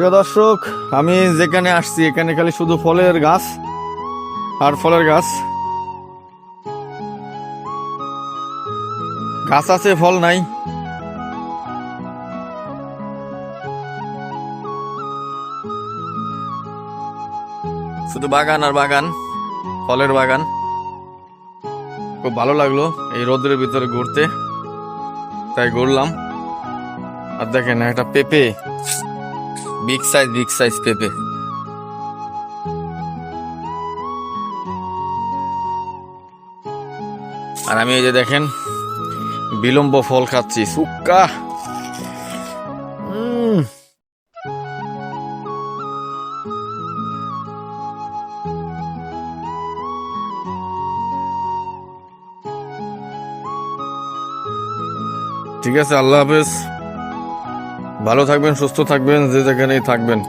প্রিয় দর্শক, আমি যেখানে আসছি, এখানে খালি শুধু ফলের গাছ আর ফলের গাছ। গাছ আছে, ফল নাই। শুধু বাগান আর বাগান, ফলের বাগান। খুব ভালো লাগল এই রোদের ভিতরে ঘুরতে। তাই ঘুরলাম। আর দেখেন, একটা পেঁপে। বিগ সাইজ বিগ সাইজ পেঁপে। আর আমি এই যে দেখেন, বিলম্ব ফল খাচ্ছি, সুক্কা। ঠিক আছে, আল্লাহ হাফেজ। ভালো থাকবেন সুস্থ থাকবেন যে যেখানেই থাকবেন।